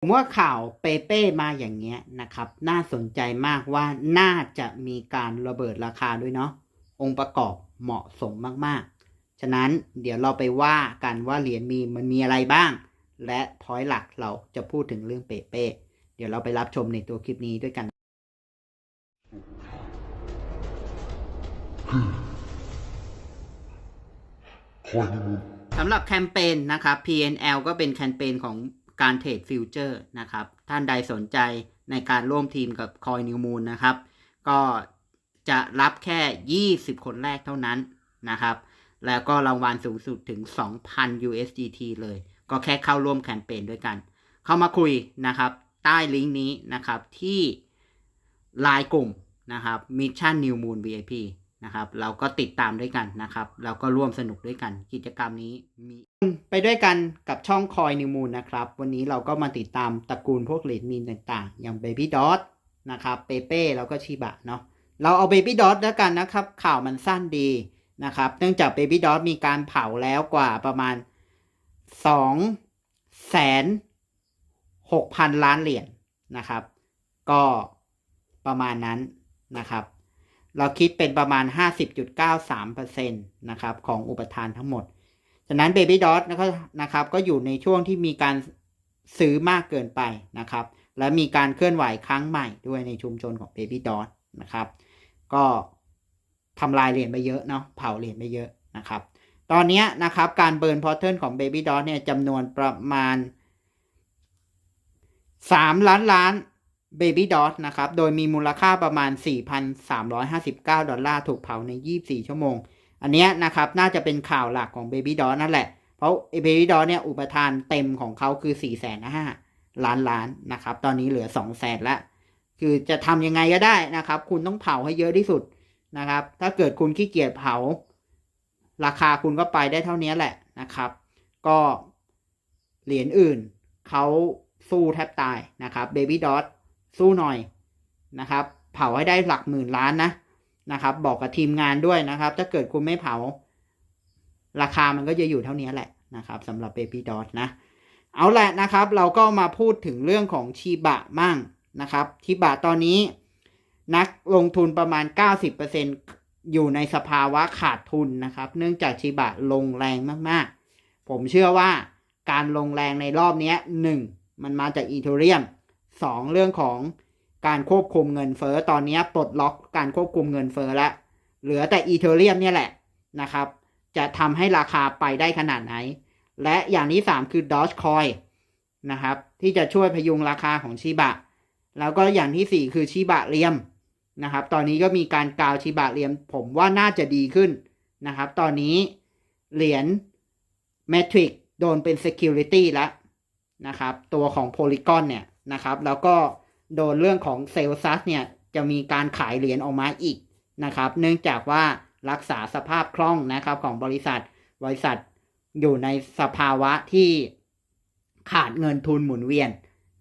ผมว่าข่าวเปเป้มาอย่างเงี้ยนะครับ น่าสนใจมากว่าน่าจะมีการระเบิดราคาด้วยเนาะองค์ประกอบเหมาะสมมากๆ ฉะนั้นเดี๋ยวเราไปว่ากันว่าเหรียญมีมันมีอะไรบ้าง และพอยหลักเราจะพูดถึงเรื่องเปเป้เดี๋ยวเราไปรับชมในตัวคลิปนี้ด้วยกันสำหรับแคมเปญนะครับ PNL ก็เป็นแคมเปญของ การเทรดฟิวเจอร์นะครับ ท่านใดสนใจในการร่วมทีมกับคอยนิวมูลนะครับ ก็จะรับแค่ 20 คนแรกเท่านั้นนะครับ แล้วก็รางวัลสูงสุดถึง 2,000 USDT เลย ก็แค่เข้าร่วมแคมเปญด้วยกัน เข้ามาคุยนะครับ ใต้ลิงก์นี้นะครับที่ไลน์กลุ่มนะครับ Mission New Moon VIP นะครับ เราก็ติดตามด้วยกันนะครับ เราก็ร่วมสนุกด้วยกัน กิจกรรมนี้มีไปด้วยกันกับช่องคอยนิวมูลนะครับ วันนี้เราก็มาติดตามตระกูลพวกเหรียญมีนต่างๆ อย่าง Baby Dot นะครับเปเป้แล้วก็ชิบะเนาะเราเอา Baby Dot แล้วกันนะครับ ข่าวมันสั้นดีนะครับ เนื่องจาก Baby Dot มีการเผาแล้วกว่าประมาณ2แสน6พันล้านเหรียญนะครับ ก็ประมาณนั้นนะครับ เราคิดเป็นประมาณ 50.93%นะครับของอุปทานทั้งหมด ฉะนั้น Baby Dot นะครับนะครับก็อยู่ในช่วงที่มีการซื้อมากเกินไปนะครับ และมีการเคลื่อนไหวครั้งใหม่ด้วยในชุมชนของ Baby Dot นะครับ ก็ทำลายเหรียญไปเยอะเนาะเผาเหรียญไปเยอะนะครับ ตอนนี้นะครับการเบิร์นพอร์เทนของ Baby Dot เนี่ยจำนวนประมาณ 3 ล้านล้าน Baby Dot นะครับ โดยมีมูลค่าประมาณ 4,359 ดอลลาร์ถูกเผาใน 24 ชั่วโมง อันนี้นะครับ น่าจะเป็นข่าวหลักของ Baby Dot นั่นแหละ เพราะ Baby Dot เนี่ย อุปทานเต็มของเขาคือ 4 5 0 0 0ล้านล้านนะครับ ตอนนี้เหลือ 2 0 0 0 0 0ละคือจะทำยังไงก็ได้นะครับ คุณต้องเผาให้เยอะที่สุดนะครับ ถ้าเกิดคุณขี้เกียจเผา ราคาคุณก็ไปได้เท่านี้แหละนะครับ ก็เหรียญอื่นเขาสู้แทบตายนะครับ Baby Dot สู้หน่อยนะครับ เผาให้ได้หลักหมื่นล้านนะนะครับ บอกกับทีมงานด้วยนะครับ ถ้าเกิดคุณไม่เผา ราคามันก็จะอยู่เท่านี้แหละนะครับสำหรับ Baby Dot นะ เอาแหละนะครับ เราก็มาพูดถึงเรื่องของชีบะมั่งนะครับชีบะตอนนี้ นักลงทุนประมาณ 90%อยู่ในสภาวะขาดทุนนะครับ เนื่องจากชีบะลงแรงมากๆ ผมเชื่อว่าการลงแรงในรอบนี้หนึ่งมันมาจากอีเทเรียม สองเรื่องของการควบคุมเงินเฟ้อตอนนี้ปลดล็อกการควบคุมเงินเฟ้อแล้วเหลือแต่อีเทเรียมเนี่ยแหละนะครับ จะทำให้ราคาไปได้ขนาดไหน และอย่างที่สามคือ Dogecoin นะครับ ที่จะช่วยพยุงราคาของชิบะ แล้วก็อย่างที่สี่คือชิบะเรียมนะครับ ตอนนี้ก็มีการกาวชิบะเรียม ผมว่าน่าจะดีขึ้นนะครับ ตอนนี้เหรียญ Matrix โดนเป็น Security แล้วนะครับ ตัวของ Polygon เนี่ย นะครับ แล้วก็โดนเรื่องของเซลซัสเนี่ยจะมีการขายเหรียญออกมาอีกนะครับ เนื่องจากว่ารักษาสภาพคล่องนะครับของบริษัท บริษัทอยู่ในสภาวะที่ขาดเงินทุนหมุนเวียน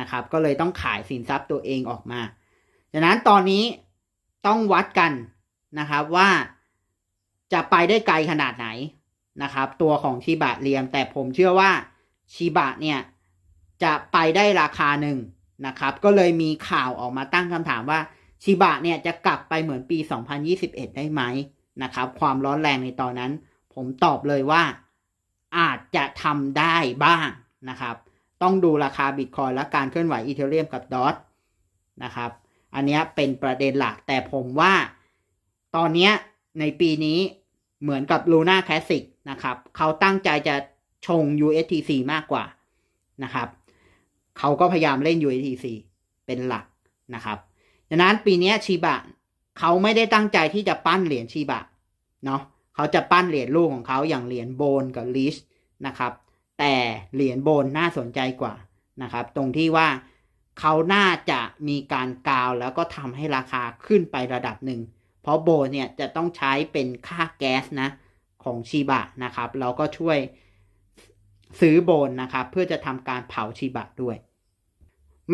นะครับ ก็เลยต้องขายสินทรัพย์ตัวเองออกมาฉะนั้นตอนนี้ต้องวัดกันนะครับว่าจะไปได้ไกลขนาดไหนนะครับ ตัวของชิบะเรียมแต่ผมเชื่อว่าชิบะเนี่ย จะไปได้ราคาหนึ่งนะครับ ก็เลยมีข่าวออกมาตั้งคำถามว่าชิบะเนี่ยจะกลับไปเหมือนปี 2021 ได้ไหมนะครับ ความร้อนแรงในตอนนั้น ผมตอบเลยว่าอาจจะทำได้บ้างนะครับ ต้องดูราคาบิตคอยและการเคลื่อนไหวอีเทเรียมกับดอทนะครับ อันนี้เป็นประเด็นหลักแต่ผมว่าตอนนี้ในปีนี้เหมือนกับ Luna Classic นะครับ เขาตั้งใจจะชง USTC มากกว่านะครับ เขาก็พยายามเล่น USTC เป็นหลักนะครับดังนั้นปีนี้ชีบะเขาไม่ได้ตั้งใจที่จะปั้นเหรียญชีบะเนาะเขาจะปั้นเหรียญลูกของเขาอย่างเหรียญโบนกับลิชนะครับแต่เหรียญโบนน่าสนใจกว่านะครับ ตรงที่ว่าเขาน่าจะมีการกาวแล้วก็ทำให้ราคาขึ้นไประดับหนึ่ง เพราะโบนเนี่ยจะต้องใช้เป็นค่าแก๊สนะของชีบะนะครับ เราก็ช่วยซื้อโบนนะครับ เพื่อจะทำการเผาชีบะด้วย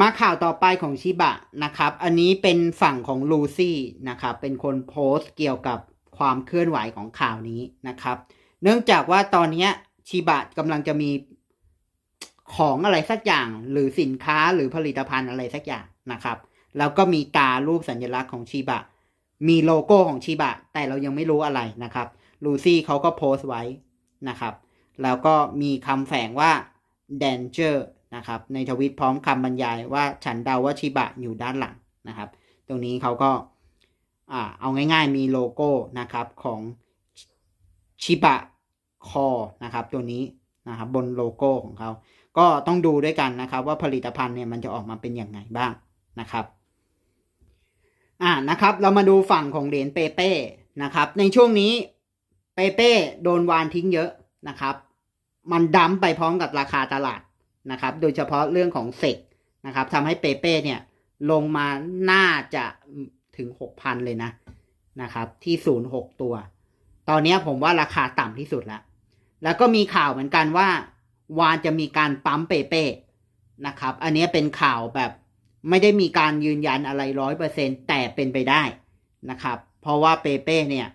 มาข่าวต่อไปของชิบะนะครับ อันนี้เป็นฝั่งของลูซี่นะครับ เป็นคนโพสต์เกี่ยวกับความเคลื่อนไหวของข่าวนี้นะครับ เนื่องจากว่าตอนนี้ชิบะกำลังจะมีของอะไรสักอย่างหรือสินค้าหรือผลิตภัณฑ์อะไรสักอย่างนะครับ แล้วก็มีตารูปสัญลักษณ์ของชิบะ มีโลโก้ของชิบะ แต่เรายังไม่รู้อะไรนะครับลูซี่เขาก็โพสต์ไว้นะครับ แล้วก็มีคำแฝงว่า danger นะครับ ในทวิตพร้อมคำบรรยายว่าฉันเดาว่าชิบะอยู่ด้านหลังนะครับ ตรงนี้เขาก็เอาง่ายๆมีโลโก้นะครับของชิบะคอนะครับตัวนี้นะครับบนโลโก้ของเขา ก็ต้องดูด้วยกันนะครับ ว่าผลิตภัณฑ์เนี่ยมันจะออกมาเป็นอย่างไงบ้างนะครับอ่านะครับ เรามาดูฝั่งของเหรียญเปเป้นะครับ ในช่วงนี้เปเป้โดนวานทิ้งเยอะนะครับ มันดั้มไปพร้อมกับราคาตลาด นะครับ โดยเฉพาะเรื่องของเซกนะครับทำให้เปเป้เนี่ยลงมาน่าจะถึงหกพันเลยนะนะครับที่ศูนย์หกตัว ตอนนี้ผมว่าราคาต่ำที่สุดแล้ว แล้วก็มีข่าวเหมือนกันว่า วานจะมีการปั๊มเปเป้นะครับ อันนี้เป็นข่าวแบบไม่ได้มีการยืนยันอะไรร้อยเปอร์เซ็นแต่เป็นไปได้นะครับ เพราะว่าเปเป้เนี่ย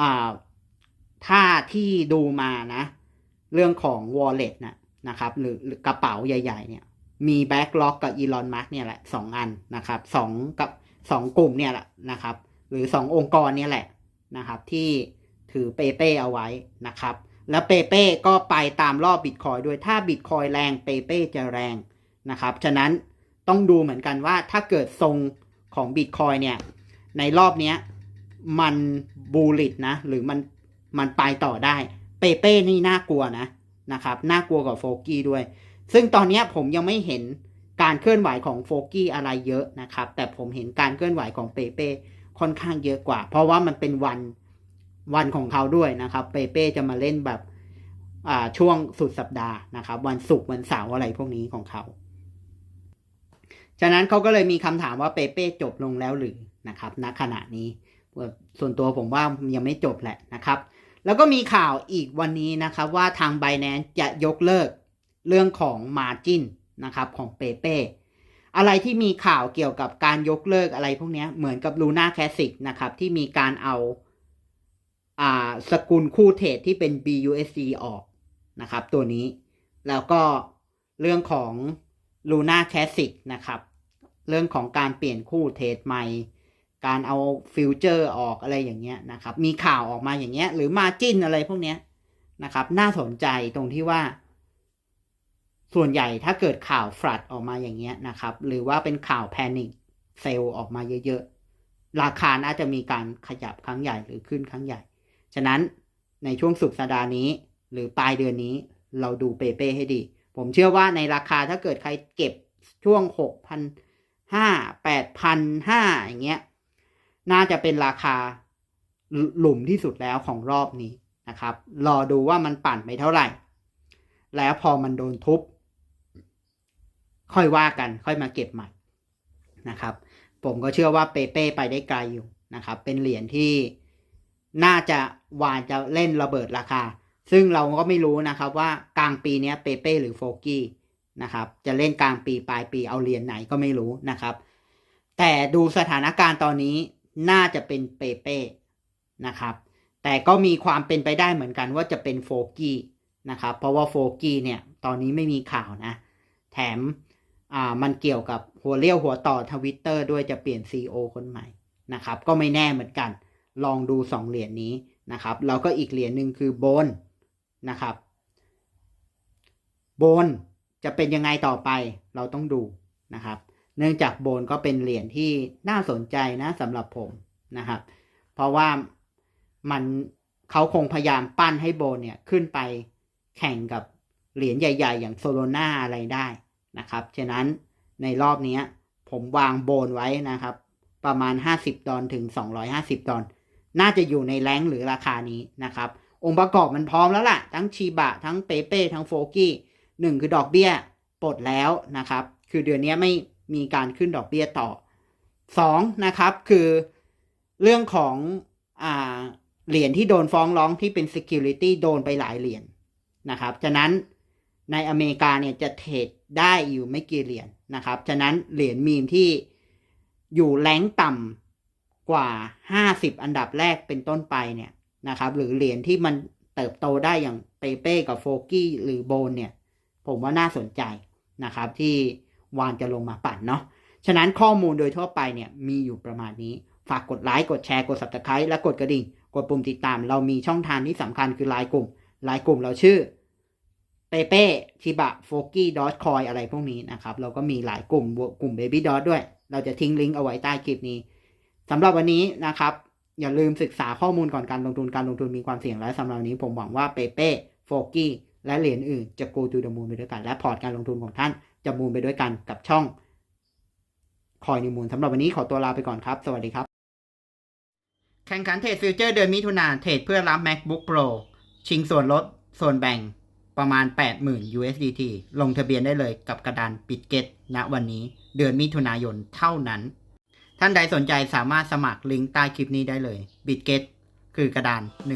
อ่าถ้าที่ดูมานะ เรื่องของ wallet นะ นะครับหรือกระเป๋าใหญ่ๆเนี่ยมีแบ็กล็อกกับอีลอนมัสเนี่ยแหละสองอันนะครับสองกับสองกลุ่มเนี่ยแหละนะครับ หรือสององค์กรเนี่ยแหละนะครับที่ถือเปเป้เอาไว้นะครับ แล้วเปเป้ก็ไปตามรอบบิตคอยด้วยถ้าบิตคอยแรงเปเป้จะแรงนะครับ ฉะนั้นต้องดูเหมือนกันว่าถ้าเกิดทรงของบิตคอยเนี่ยในรอบเนี้ยมันบูลิตนะหรือมันมันไปต่อได้ เปเป้นี่น่ากลัวนะ นะครับ น่ากลัวกว่าโฟกี้ด้วย ซึ่งตอนนี้ผมยังไม่เห็นการเคลื่อนไหวของโฟกี้อะไรเยอะนะครับ แต่ผมเห็นการเคลื่อนไหวของเปเป้ค่อนข้างเยอะกว่า เพราะว่ามันเป็นวันวันของเขาด้วยนะครับ เปเป้จะมาเล่นแบบอ่าช่วงสุดสัปดาห์นะครับ วันศุกร์วันเสาร์อะไรพวกนี้ของเขา ฉะนั้นเขาก็เลยมีคำถามว่าเปเป้จบลงแล้วหรือนะครับณขณะนี้ส่วนตัวผมว่ายังไม่จบแหละนะครับ แล้วก็มีข่าวอีกวันนี้นะครับว่าทาง b บ n a n c e จะยกเลิกเรื่องของ Margin นะครับของเปเป้อะไรที่มีข่าวเกี่ยวกับการยกเลิกอะไรพวกนี้เหมือนกับ Luna Classic นะครับที่มีการเอาอ่าสกุลคู่เทรดที่เป็น BUSD ออกนะครับตัวนี้แล้วก็เรื่องของ Luna Classic นะครับ เรื่องของการเปลี่ยนคู่เทรดใหม่ การเอาฟิวเจอร์ออกอะไรอย่างเงี้ยนะครับ มีข่าวออกมาอย่างเงี้ย หรือมาจิ้นอะไรพวกเนี้ยนะครับ น่าสนใจตรงที่ว่า ส่วนใหญ่ถ้าเกิดข่าวฟลัดออกมาอย่างเงี้ยนะครับ หรือว่าเป็นข่าวแพนิคเซลออกมาเยอะๆ ราคาน่าจะมีการขยับครั้งใหญ่หรือขึ้นครั้งใหญ่ ฉะนั้นในช่วงสุดสัปดาห์นี้ หรือปลายเดือนนี้เราดูเปเป้ให้ดี ผมเชื่อว่าในราคาถ้าเกิดใครเก็บช่วงหกพันห้าแปดพันห้าอย่างเงี้ย น่าจะเป็นราคาหลุมที่สุดแล้วของรอบนี้นะครับ รอดูว่ามันปั่นไปเท่าไหร่ แล้วพอมันโดนทุบ ค่อยว่ากันค่อยมาเก็บใหม่นะครับ ผมก็เชื่อว่าเปเป้ไปได้ไกลอยู่นะครับ เป็นเหรียญที่น่าจะวานจะเล่นระเบิดราคา ซึ่งเราก็ไม่รู้นะครับว่ากลางปีนี้เปเป้หรือโฟกี้นะครับ จะเล่นกลางปีปลายปีเอาเหรียญไหนก็ไม่รู้นะครับ แต่ดูสถานการณ์ตอนนี้ น่าจะเป็นเปเป้นะครับ แต่ก็มีความเป็นไปได้เหมือนกันว่าจะเป็นโฟกี้นะครับ เพราะว่าโฟกี้เนี่ยตอนนี้ไม่มีข่าวนะ แถมอ่ามันเกี่ยวกับหัวเลี้ยวหัวต่อทวิตเตอร์ด้วยจะเปลี่ยน CEO คนใหม่นะครับ ก็ไม่แน่เหมือนกัน ลองดูสองเหรียญนี้นะครับ แล้วก็อีกเหรียญหนึ่งคือโบนนะครับ โบนจะเป็นยังไงต่อไปเราต้องดูนะครับ เนื่องจากโบนก็เป็นเหรียญที่น่าสนใจนะสำหรับผมนะครับ เพราะว่ามันเขาคงพยายามปั้นให้โบนเนี่ยขึ้นไปแข่งกับเหรียญใหญ่ ๆ อย่างโซโลนาอะไรได้นะครับ ฉะนั้นในรอบนี้ผมวางโบนไว้นะครับ ประมาณ 50 ดอลถึง 250 ดอลน่าจะอยู่ในแรงหรือราคานี้นะครับ องค์ประกอบมันพร้อมแล้วล่ะ ทั้งชีบะ ทั้งเปเป้ ทั้งโฟกี้หนึ่งคือดอกเบี้ยปลดแล้วนะครับ คือเดือนนี้ไม่ มีการขึ้นดอกเบี้ยต่อสองนะครับ คือเรื่องของอ่าเหรียญที่โดนฟ้องร้องที่เป็น security โดนไปหลายเหรียญนะครับ ฉะนั้นในอเมริกาเนี่ยจะเทรดได้อยู่ไม่กี่เหรียญนะครับ ฉะนั้นเหรียญมีมที่อยู่แรงต่ำกว่า 50 อันดับแรกเป็นต้นไปเนี่ยนะครับ หรือเหรียญที่มันเติบโตได้อย่างเปเป้กับโฟกี้หรือโบนเนี่ย ผมว่าน่าสนใจนะครับที่ วานจะลงมาปั่นเนาะ ฉะนั้นข้อมูลโดยทั่วไปเนี่ยมีอยู่ประมาณนี้ ฝากกดไลค์ กดแชร์ กด subscribe และกดกระดิ่ง กดปุ่มติดตาม เรามีช่องทางที่สำคัญคือไลน์กลุ่ม ไลน์กลุ่มเราชื่อเปเป้ชิบะโฟกี้ดอทคอยอะไรพวกนี้นะครับ เราก็มีหลายกลุ่มกลุ่ม Baby Dot ด้วย เราจะทิ้งลิงก์เอาไว้ใต้คลิปนี้สำหรับวันนี้นะครับ อย่าลืมศึกษาข้อมูลก่อนการลงทุนการลงทุนมีความเสี่ยงและสำหรับวันนี้ผมหวังว่าเปเป้โฟกี้และเหรียญอื่นจะ go to the moon ไปด้วยกัน และพอร์ตการลงทุนของท่าน จะมูนไปด้วยกันกับช่องคอยนิมูลสำหรับวันนี้ขอตัวลาไปก่อนครับ สวัสดีครับ แข่งขันเทรดฟิวเจอร์เดือนมิถุนาเทรดเพื่อรับ MacBook Pro ชิงส่วนลดส่วนแบ่งประมาณ 80,000 USDT ลงทะเบียนได้เลยกับกระดานปิดเก็ตณวันนี้เดือนมิถุนายนเท่านั้น ท่านใดสนใจสามารถสมัครลิงก์ใต้คลิปนี้ได้เลยบิตเก็ตคือกระดาน